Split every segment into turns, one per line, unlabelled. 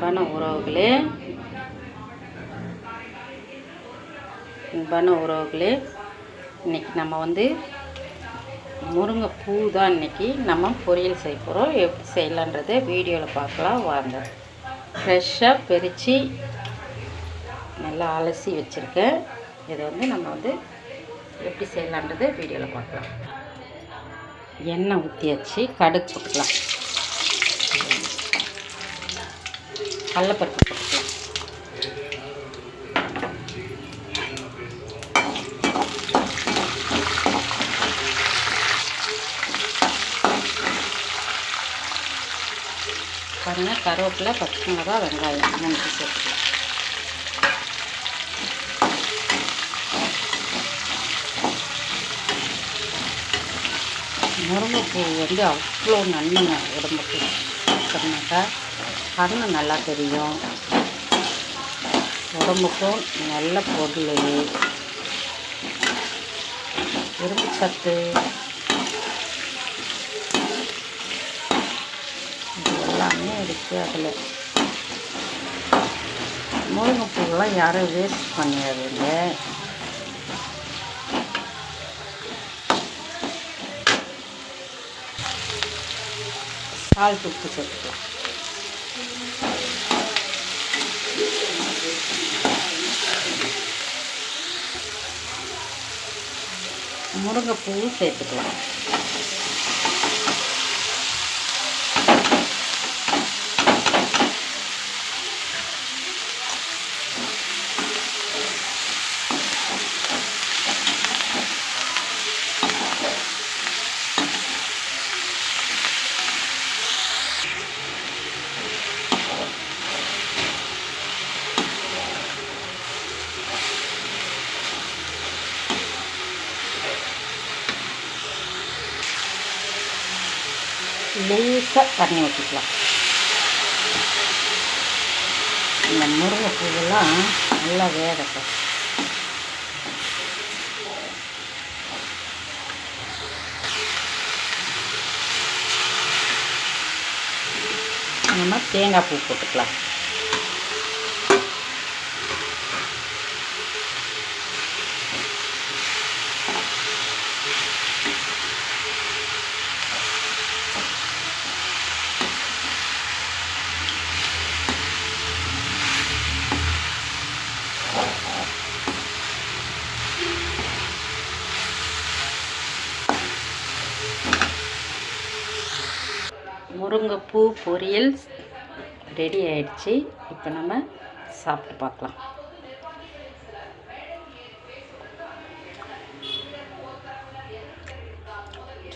அன்பான உறவுகளே. அன்பான உறவுகளே. இன்றைக்கி நம்ம வந்து முருங்கைப்பூ தான் இன்றைக்கி நம்ம பொரியல் செய்ய போகிறோம் எப்படி செய்யலான்றதை வீடியோவில் பார்க்கலாம். வாங்க. ஃப்ரெஷ்ஷாக பறித்து நல்லா அலசி வச்சுருக்கேன். இதை வந்து நம்ம வந்து எப்படி செய்யலான்றதை வீடியோவில் பார்க்கலாம். எண்ணெய் ஊற்றியாச்சு கடுகு போட்டுக்கலாம். கடலப்பருப்பு. போட்டுக்கலாம் பாருங்கள் கருவேப்பிலை பச்சை மிளகா வெங்காயம். மூணு சேர்த்துக்கலாம் முருங்கைப்பூ வந்து அவ்வளோ நன்மைங்க உடம்புக்கு சொன்னாக்கா கண்ணு நல்லா தெரியும். உடம்புக்கும் நல்ல பொருள். இரும்பு சத்து. இது எல்லாமே இருக்குது அதில். முருங்கைப்பூவெல்லாம் யாரும் வேஸ்ட் பண்ணிடாதீங்க சால்ட் உப்பு சேர்த்துக்கலாம். முருங்கைப்பூவும் சேர்த்துக்கலாம். லேசாக தண்ணி ஊற்றிக்கலாம் இந்த முருங்கைப்பூவெல்லாம் நல்லா வேகட்டும். நம்ம தேங்காய் பூ போட்டுக்கலாம். முருங்கைப்பூ பொரியல் ரெடி ஆயிடுச்சு. இப்போ நம்ம சாப்பிட்டு பார்க்கலாம்.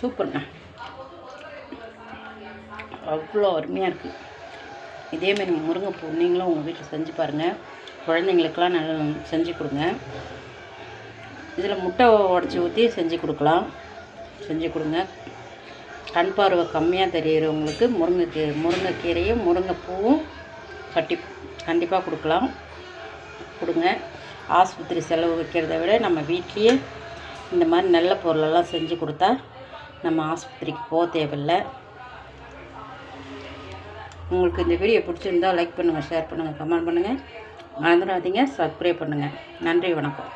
சூப்பர்ண்ணா. அவ்வளோ அருமையாக இருக்குது இதேமாரி முருங்கைப்பூ நீங்களும் உங்கள் வீட்டில் செஞ்சு பாருங்கள் குழந்தைங்களுக்கெல்லாம் நல்லா செஞ்சு கொடுங்க. இதில் முட்டை உடச்சி ஊற்றி செஞ்சு கொடுக்கலாம். செஞ்சு கொடுங்க. கண் பார்வை கம்மியாக தெரிகிறவங்களுக்கு முருங்கைக்கீ முருங்கைக்கீரையும் முருங்கைப்பூவும் கட்டி கண்டிப்பாக கொடுக்கலாம். கொடுங்க. ஆஸ்பத்திரி செலவு வைக்கிறத விட நம்ம வீட்லேயே இந்த மாதிரி நல்ல பொருளெல்லாம் செஞ்சு கொடுத்தா நம்ம ஆஸ்பத்திரிக்கு போக தேவையில்லை. உங்களுக்கு இந்த வீடியோ பிடிச்சிருந்தா லைக் பண்ணுங்கள் ஷேர் பண்ணுங்கள் கமெண்ட் பண்ணுங்கள் மறந்துடாதீங்க. சப்ஸ்கிரைப் பண்ணுங்கள் நன்றி வணக்கம்.